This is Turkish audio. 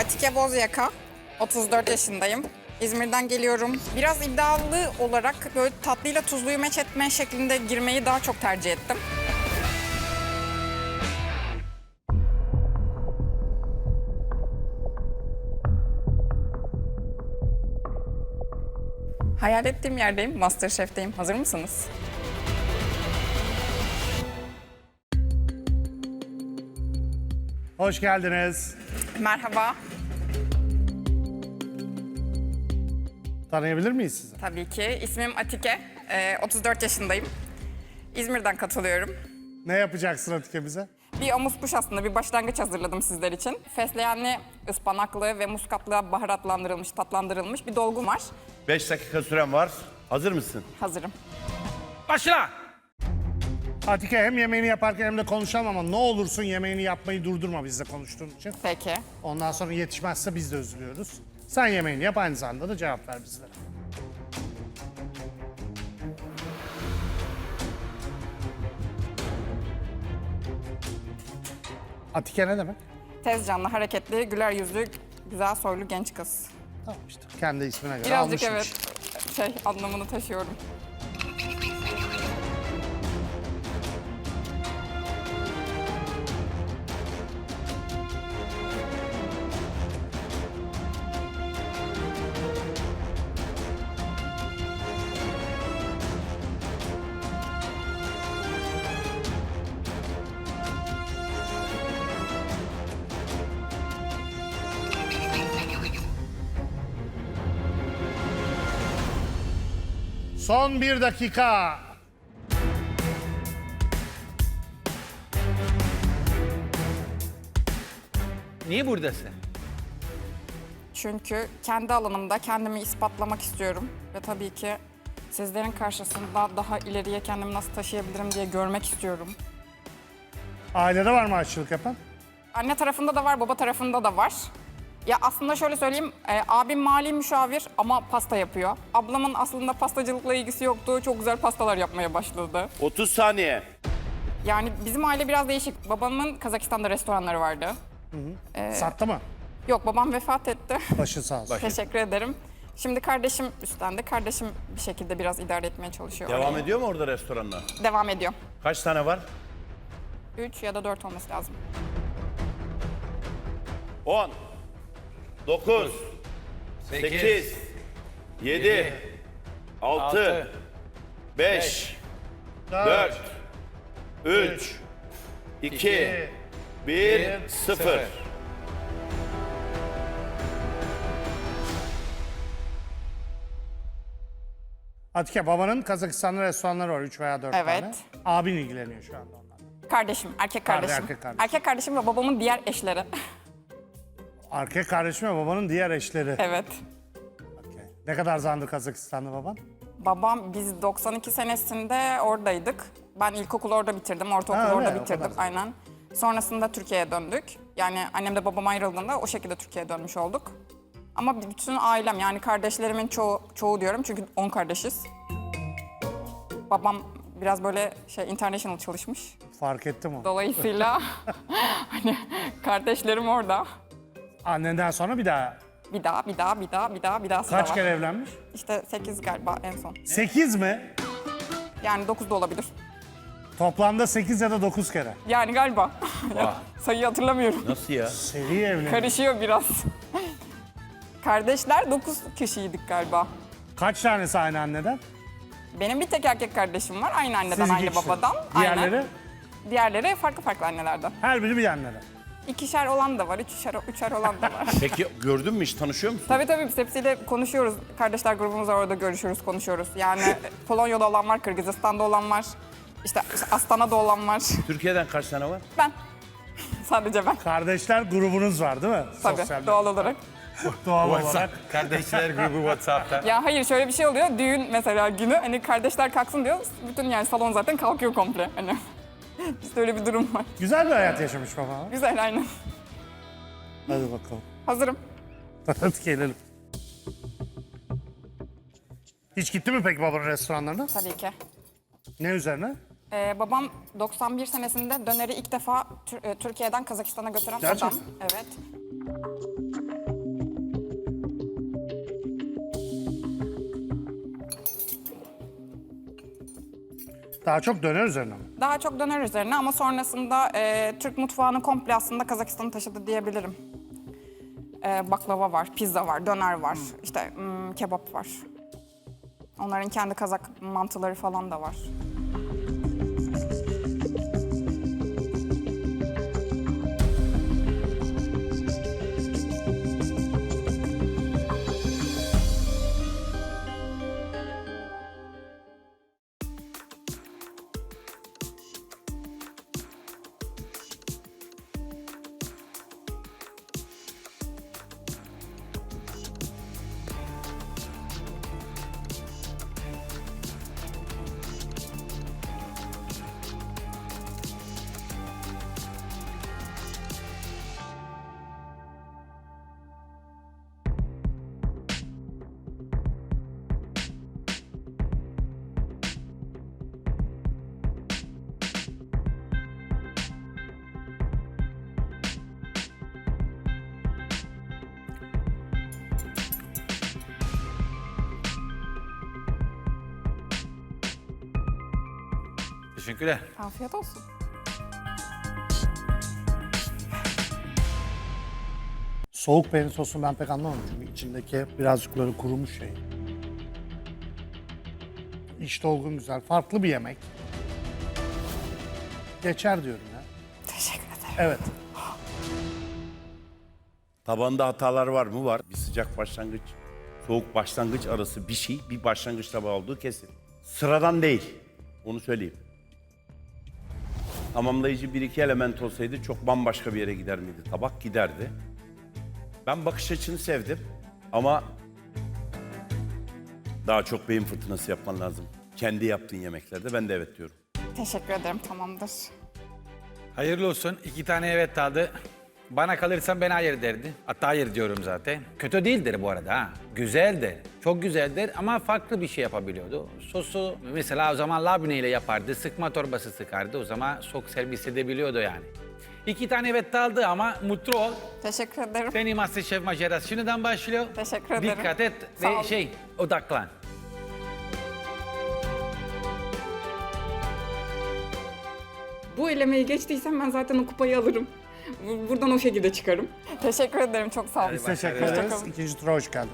Atike Bozyaka, 34 yaşındayım. İzmir'den geliyorum. Biraz iddialı olarak böyle tatlıyla tuzluyu meç etme şeklinde girmeyi daha çok tercih ettim. Hayal ettiğim yerdeyim, Masterchef'teyim. Hazır mısınız? Hoş geldiniz. Merhaba. Tanıyabilir miyiz sizi? Tabii ki. İsmim Atike. Ee, 34 yaşındayım. İzmir'den katılıyorum. Ne yapacaksın Atike bize? Bir amuskuş aslında bir başlangıç hazırladım sizler için. Fesleğenli, ıspanaklı ve muskatlı baharatlandırılmış, tatlandırılmış bir dolgum var. 5 dakika süren var. Hazır mısın? Hazırım. Başla! Atike hem yemeğini yaparken hem de konuşalım ama ne olursun yemeğini yapmayı durdurma bizle konuştuğun için. Peki. Ondan sonra yetişmezse biz de üzülüyoruz. Sen yemeğini yap aynı zamanda da cevap ver bizlere. Atike ne demek? Tez canlı, hareketli, güler yüzlü, güzel soylu genç kız. Tamam işte kendi ismine göre Birazcık almışmış. evet şey anlamını taşıyorum. Son bir dakika. Niye buradasın? Çünkü kendi alanımda kendimi ispatlamak istiyorum. Ve tabii ki sizlerin karşısında daha ileriye kendimi nasıl taşıyabilirim diye görmek istiyorum. Ailede var mı aşçılık yapan? Anne tarafında da var, baba tarafında da var. Ya aslında şöyle söyleyeyim, e, abim mali müşavir ama pasta yapıyor. Ablamın aslında pastacılıkla ilgisi yoktu, çok güzel pastalar yapmaya başladı. 30 saniye. Yani bizim aile biraz değişik. Babamın Kazakistan'da restoranları vardı. Sattı mı? Yok babam vefat etti. Başı sağ olsun. Teşekkür ederim. Şimdi kardeşim üstlendi. Kardeşim bir şekilde biraz idare etmeye çalışıyor. Devam orayı. ediyor mu orada restoranlar? Devam ediyor. Kaç tane var? 3 ya da 4 olması lazım. 10 9 8 7 6 5 4 3 2 1 0 Atike babanın Kazakistan'da restoranları var 3 veya 4 Evet. tane. Abin ilgileniyor şu anda onlarla. Kardeşim, erkek Kardeş, kardeşim. erkek kardeşim. Erkek kardeşim ve babamın diğer eşleri. Erkek kardeşim ve babanın diğer eşleri. evet. Okey. Ne kadar zamandır Kazakistan'da baban? Babam biz 92 senesinde oradaydık. Ben ilkokulu orada bitirdim, ortaokulu Ha, öyle, orada o bitirdim kadar. aynen. Sonrasında Türkiye'ye döndük. Yani annem de babam ayrıldığında o şekilde Türkiye'ye dönmüş olduk. Ama bütün ailem yani kardeşlerimin çoğu, çoğu diyorum çünkü 10 kardeşiz. Babam biraz böyle şey international çalışmış. Fark ettim o. Dolayısıyla hani kardeşlerim orada. Annenden sonra bir daha. Bir daha, bir daha, bir daha, bir daha, bir daha Kaç var. kere evlenmiş? İşte 8 galiba en son. 8 mi? Yani 9 da olabilir. Toplamda 8 ya da 9 kere. Yani galiba. Sayıyı hatırlamıyorum. Nasıl ya? Seri evlenmiş. Karışıyor biraz. Kardeşler 9 kişiydik galiba. Kaç tanesi aynı anneden? Benim bir tek erkek kardeşim var. Aynı anneden, Siz aynı iki kişi. babadan. Diğerleri? Aynen. Diğerleri farklı farklı annelerden. Her biri bir anneden. İkişer olan da var, üçer, üçer olan da var. Peki gördün mü hiç tanışıyor musun? tabii tabii biz hepsiyle konuşuyoruz. Kardeşler grubumuz var orada görüşüyoruz, konuşuyoruz. Yani Polonya'da olan var, Kırgızistan'da olan var. İşte Astana'da olan var. Türkiye'den kaç tane var? Ben. Sadece ben. Kardeşler grubunuz var değil mi? Tabii Sosyal doğal olarak. doğal olarak. Kardeşler grubu WhatsApp'ta. Ya hayır şöyle bir şey oluyor. Düğün mesela günü hani kardeşler kalksın diyor. Bütün yani salon zaten kalkıyor komple. Hani işte öyle bir durum var. Güzel bir hayat yaşamış baba. Güzel aynen. Hadi bakalım. Hazırım. Hadi gelelim. Hiç gitti mi peki babanın restoranlarına? Tabii ki. Ne üzerine? Ee, babam 91 senesinde döneri ilk defa Tür- e, Türkiye'den Kazakistan'a götüren Gerçekten? adam. Evet. Daha çok döner üzerine mi? Daha çok döner üzerine ama sonrasında e, Türk mutfağını komple aslında Kazakistan'a taşıdı diyebilirim. E, baklava var, pizza var, döner var, işte hmm, kebap var. Onların kendi Kazak mantıları falan da var. Teşekkürler. Afiyet olsun. Soğuk peynir sosunu ben pek anlamadım çünkü içindeki birazcık böyle kurumuş şey. İç dolgun güzel. Farklı bir yemek. Geçer diyorum ya. Teşekkür ederim. Evet. Tabanda hatalar var mı? Var. Bir sıcak başlangıç, soğuk başlangıç arası bir şey, bir başlangıç tabağı olduğu kesin. Sıradan değil. Onu söyleyeyim. Tamamlayıcı bir iki element olsaydı çok bambaşka bir yere gider miydi? Tabak giderdi. Ben bakış açını sevdim ama daha çok beyin fırtınası yapman lazım. Kendi yaptığın yemeklerde ben de evet diyorum. Teşekkür ederim, tamamdır. Hayırlı olsun. İki tane evet aldı. Bana kalırsan ben hayır derdi. Hatta hayır diyorum zaten. Kötü değildir bu arada ha. Güzeldir. Çok güzeldir ama farklı bir şey yapabiliyordu. Sosu mesela o zaman labne ile yapardı. Sıkma torbası sıkardı. O zaman çok servis edebiliyordu yani. İki tane evet aldı ama mutlu ol. Teşekkür ederim. Senin Masterchef macerası şimdiden başlıyor. Teşekkür ederim. Dikkat et Sağ ve ol. şey odaklan. Bu elemeyi geçtiysem ben zaten o kupayı alırım. Bu- Buradan o şekilde çıkarım. Teşekkür ederim, çok sağ olun. Biz teşekkür ederiz. İkinci tura hoş geldin.